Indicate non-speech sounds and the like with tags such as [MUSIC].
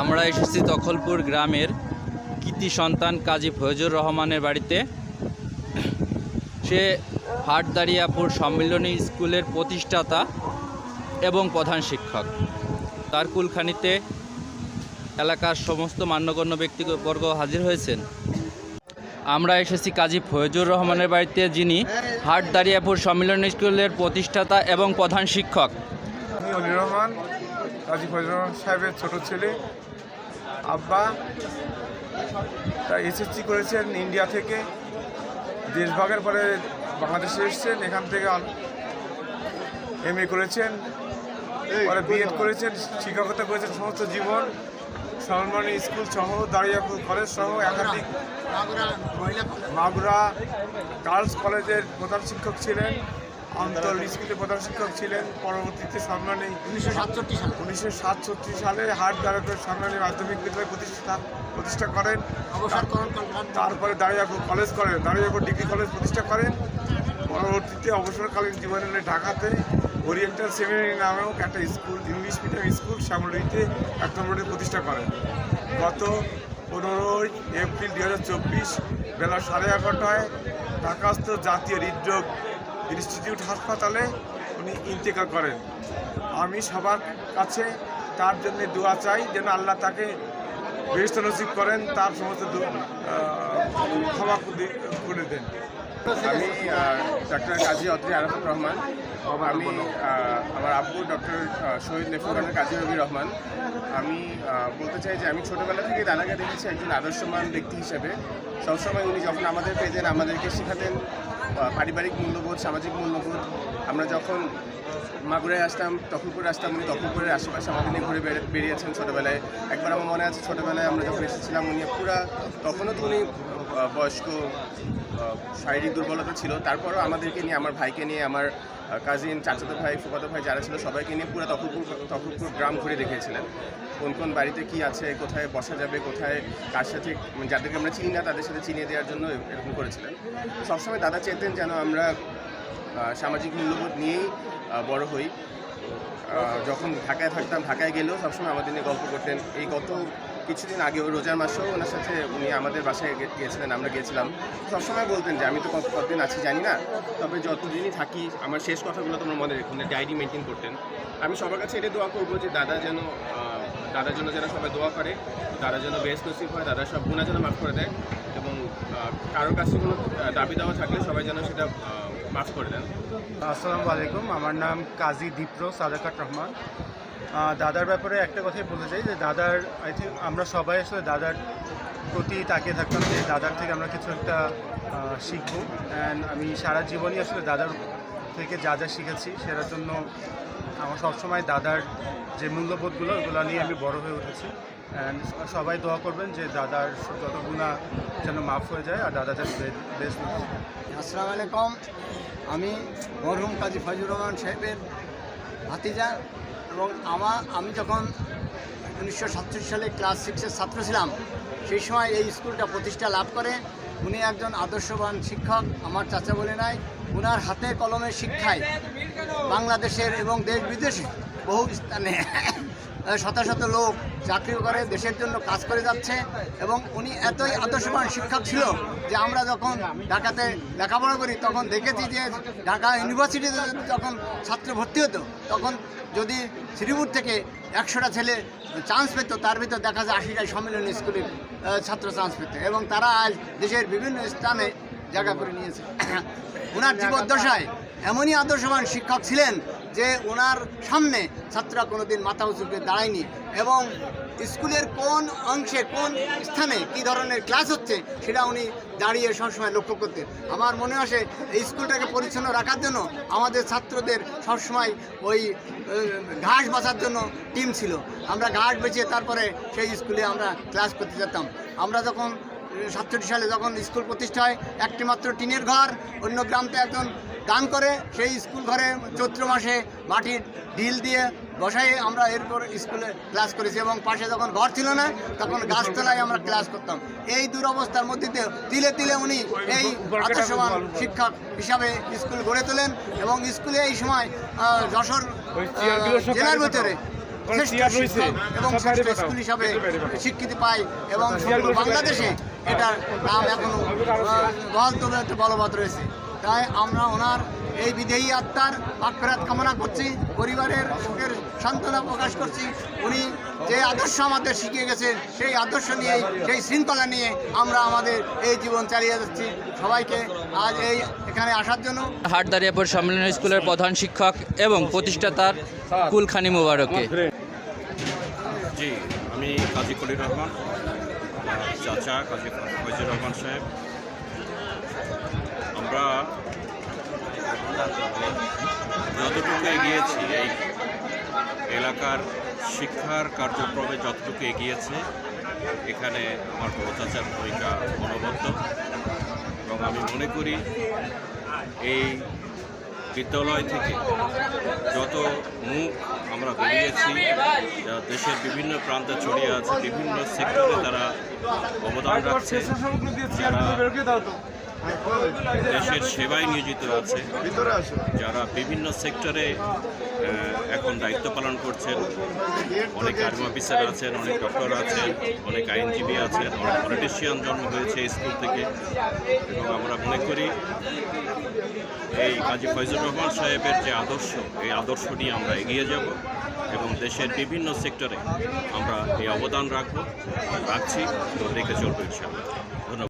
আমরা এসেছি দখলপুর গ্রামের কৃতি সন্তান কাজী ফয়জুর রহমানের বাড়িতে। সে হাটদারিয়াপুর সম্মিলনী স্কুলের প্রতিষ্ঠাতা এবং প্রধান শিক্ষক। তার কুলখানিতে এলাকার সমস্ত মান্যগণ্য ব্যক্তিবর্গ হাজির হয়েছেন। আমরা এসেছি কাজী ফয়জুর রহমানের বাড়িতে, যিনি হাটদারিয়াপুর সম্মিলনী স্কুলের প্রতিষ্ঠাতা এবং প্রধান শিক্ষক। রহমান কাজী ফজল সাহেবের ছোট ছেলে আব্বা তা এসএসসি করেছেন ইন্ডিয়া থেকে। দেশভাগের পরে বাংলাদেশে এসেছেন এখান থেকে এম এ করেছেন পরে বিএড করেছেন শিক্ষকতা করেছেন সমস্ত জীবন। সলমানি স্কুল সহ দাঁড়িয়াপুর কলেজ সহ একাধিক মাগুরা গার্লস কলেজের প্রধান শিক্ষক ছিলেন। অন্তর স্কুলের প্রধান শিক্ষক ছিলেন পরবর্তীতে সম্মানী উনিশশো সাতষট্টি সাল। উনিশশো সাতষট্টি সালে হাট দ্বারকের সম্মানী মাধ্যমিক বিদ্যালয় প্রতিষ্ঠা প্রতিষ্ঠা করেন। তারপরে দাঁড়িয়াপুর কলেজ করেন। দাঁড়িয়াপুর ডিগ্রি কলেজ প্রতিষ্ঠা করেন। পরবর্তীতে অবসরকালীন জীবনে ঢাকাতে ওরিয়েন্টাল সেমিনারি নামেও একটা স্কুল ইংলিশ মিডিয়াম স্কুল শ্যামলীতে এক নম্বরে প্রতিষ্ঠা করেন। গত পনেরোই এপ্রিল দু হাজার চব্বিশ বেলা সাড়ে এগারোটায় ঢাকাস্থ জাতীয় হৃদরোগ ইনস্টিটিউট হাসপাতালে উনি ইন্তেকাল করেন। আমি সবার কাছে তার জন্য দোয়া চাই, যেন আল্লাহ তাকে বেহস্ত নসিব করেন, তার সমস্ত ক্ষমা করে- দেন। আমি ডক্টর কাজী অত্রি আরাফাত রহমান, আমি আমার আব্বু ডক্টর শহীদ নেফুরানের কাজী রবি রহমান। আমি বলতে চাই যে আমি ছোটোবেলা থেকে দাদাকে দেখেছি একজন আদর্শমান ব্যক্তি হিসেবে। সবসময় উনি যখন আমাদের পেতেন, আমাদেরকে শেখাতেন পারিবারিক মূল্যবোধ, সামাজিক মূল্যবোধ। আমরা যখন মাগুরায় আসতাম, তখনপুরে আসতাম উনি, তখনপুরের আশেপাশে আমাদের নিয়ে ঘুরে বেরিয়েছেন ছোটোবেলায়। একবার আমার মনে আছে, ছোটোবেলায় আমরা যখন এসেছিলাম উনি পুরা তখনও তো উনি বয়স্ক শারীরিক দুর্বলতা ছিল। তারপরও আমাদেরকে নিয়ে, আমার ভাইকে নিয়ে, আমার কাজিন চাচাতো ভাই, ফুফাতো ভাই যারা ছিল, সবাইকে নিয়ে পুরো তখনপুর তখনপুর গ্রাম ঘুরে দেখিয়েছিলেন। কোন কোন বাড়িতে কি আছে, কোথায় বসা যাবে, কোথায় কার সাথে, যাদেরকে আমরা চিনি না, তাদের সাথে চিনিয়ে দেওয়ার জন্য এরকম করেছিলেন। সবসময় দাদা চেতেন যেন আমরা সামাজিক মূল্যবোধ নিয়েই বড় হই। যখন ঢাকায় থাকতাম, ঢাকায় গেলেও সবসময় আমাদের নিয়ে গল্প করতেন। এই গত কিছুদিন আগে রোজার মাসেও ওনার সাথে উনি আমাদের বাসায় গিয়েছিলেন আমরা গিয়েছিলাম সবসময় বলতেন যে, আমি তো কত, কতদিন আছি জানি না, তবে যতদিনই থাকি, আমার শেষ কথাগুলো তোমরা মনে রেখুন ডায়েরি মেনটেন করতেন। আমি সবার কাছে এটা দোয়া করব যে, দাদা যেন দাদার জন্য যেন সবাই দোয়া করে দাদা যেন বেশ নসিব হয়, দাদা সব গুণা যেন মাফ করে দেয় এবং কারোর কাছে কোনো দাবি দেওয়া থাকলে সবাই যেন সেটা মাফ করে দেন। আসসালামু আলাইকুম, আমার নাম কাজী দীপ্র সাদাকাত রহমান। দাদার ব্যাপারে একটা কথাই বলতে চাই, যে দাদার আই থিঙ্ক আমরা সবাই আসলে দাদার প্রতি তাকিয়ে থাকতাম যে দাদার থেকে আমরা কিছু একটা শিখব। অ্যান্ড আমি সারা জীবনই আসলে দাদার থেকে যা যা শিখেছি, সেটার জন্য আমার সবসময় দাদার যে মূল্যবোধগুলো, ওগুলো নিয়ে আমি বড় হয়ে উঠেছি। অ্যান্ড সবাই দোয়া করবেন যে দাদার যত গুণা যেন মাফ হয়ে যায় আর দাদা যেন বেস্ট আসসালামু আলাইকুম। আমি মরহুম কাজী ফজলুর রহমান সাহেবের ভাতিজা এবং আমার, আমি যখন উনিশশো সাতচল্লিশ সালে ক্লাস সিক্সের ছাত্র ছিলাম, সেই সময় এই স্কুলটা প্রতিষ্ঠা লাভ করে। উনি একজন আদর্শবান শিক্ষক, আমার চাচা বলে নাই। ওনার হাতে কলমের শিক্ষায় বাংলাদেশের এবং দেশ বিদেশে বহু স্থানে [LAUGHS] শত শত লোক চাকরি করে, দেশের জন্য কাজ করে যাচ্ছে এবং উনি এতই আদর্শবান শিক্ষক ছিল যে আমরা যখন ঢাকাতে লেখাপড়া করি, তখন দেখেছি যে ঢাকা ইউনিভার্সিটিতে যখন ছাত্র ভর্তি হতো, তখন যদি শ্রীপুর থেকে একশোটা ছেলে চান্স পেত, তার ভিতর দেখা যায় আশিটা সম্মেলনী স্কুলে ছাত্র চান্স পেত এবং তারা আজ দেশের বিভিন্ন স্থানে জায়গা করে নিয়েছে। [COUGHS] ওনার জীবদ্দশায় এমনই আদর্শবান শিক্ষক ছিলেন যে ওনার সামনে ছাত্ররা কোনোদিন মাথা উঁচু করে দাঁড়ায়নি। এবং স্কুলের কোন অংশে, কোন স্থানে কি ধরনের ক্লাস হচ্ছে সেটা উনি দাঁড়িয়ে সবসময় লক্ষ্য করতেন। আমার মনে আসে, এই স্কুলটাকে পরিচ্ছন্ন রাখার জন্য আমাদের ছাত্রদের সবসময় ওই ঘাস বাঁচার জন্য টিম ছিল। আমরা ঘাস বেঁচে তারপরে সেই স্কুলে আমরা ক্লাস করতে যেতাম। আমরা যখন সাতষট্টি সালে যখন স্কুল প্রতিষ্ঠা হয় একটি মাত্র টিনের ঘর, অন্য গ্রামতে একজন দান করে, সেই স্কুল ঘরে চৈত্র মাসে মাটির ঢিল দিয়ে বসাই আমরা এরপর স্কুলে ক্লাস করেছি এবং পাশে যখন ঘর ছিল না, তখন গাছতলায় আমরা ক্লাস করতাম। এই দুরবস্থার মধ্যে তিলে তিলে উনি এই আদর্শবান শিক্ষক হিসাবে স্কুল গড়ে তোলেন এবং স্কুলে এই সময় যশোর জেলার ভিতরে এবং শ্রেষ্ঠ স্কুল হিসাবে। স্বীকৃতি পায় এবং বাংলাদেশে এটার নাম এখনও বহাল তবে একটা বলবৎ রয়েছে। তাই আমরা ওনার এই বিদেয়ী আত্মার পাকফেরাত কামনা করছি পরিবারের সুখের সান্ত্বনা প্রকাশ করছি। উনি যে আদর্শ আমাদের শিখিয়ে গেছেন সেই আদর্শ নিয়েই সেই শৃঙ্খলা নিয়ে আমরা আমাদের এই জীবন চালিয়ে যাচ্ছি। সবাইকে আজ এই এখানে আসার জন্য হাটদারিয়াপুর সম্মিলনী স্কুলের প্রধান শিক্ষক এবং প্রতিষ্ঠাতার কুলখানি মুবারককে জি, আমি কাজী কলির রহমান চাচা কাজী ফয়জুর রহমান সাহেব। আমরা যতটুকু এগিয়েছি এই এলাকার শিক্ষার কার্যক্রমে যতটুকু এগিয়েছে, এখানে আমার বড় চাচার ভূমিকা অনবদ্য। এবং আমি মনে করি এই বিদ্যালয় থেকে যত মুখ আমরা বেরিয়েছি। দেশের বিভিন্ন প্রান্তে ছড়িয়ে আছে বিভিন্ন সেক্টরে তারা অবদান রাখছে। দেশের সেবায় নিয়োজিত আছে। যারা বিভিন্ন সেক্টরে এখন দায়িত্ব পালন করছেন। অনেক আর্মি অফিসার আছেন, অনেক ডক্টর আছেন, অনেক আইনজীবী আছেন, অনেক পলিটিশিয়ান জন্ম হয়েছে স্কুল থেকে। এবং আমরা মনে করি, এই কাজী ফয়জুর রহমান সাহেবের যে আদর্শ, এই আদর্শ নিয়ে আমরা এগিয়ে যাব এবং দেশের বিভিন্ন সেক্টরে আমরা এই অবদান রাখব, রাখছি তো রেখে চলবো ইনশাআল্লাহ।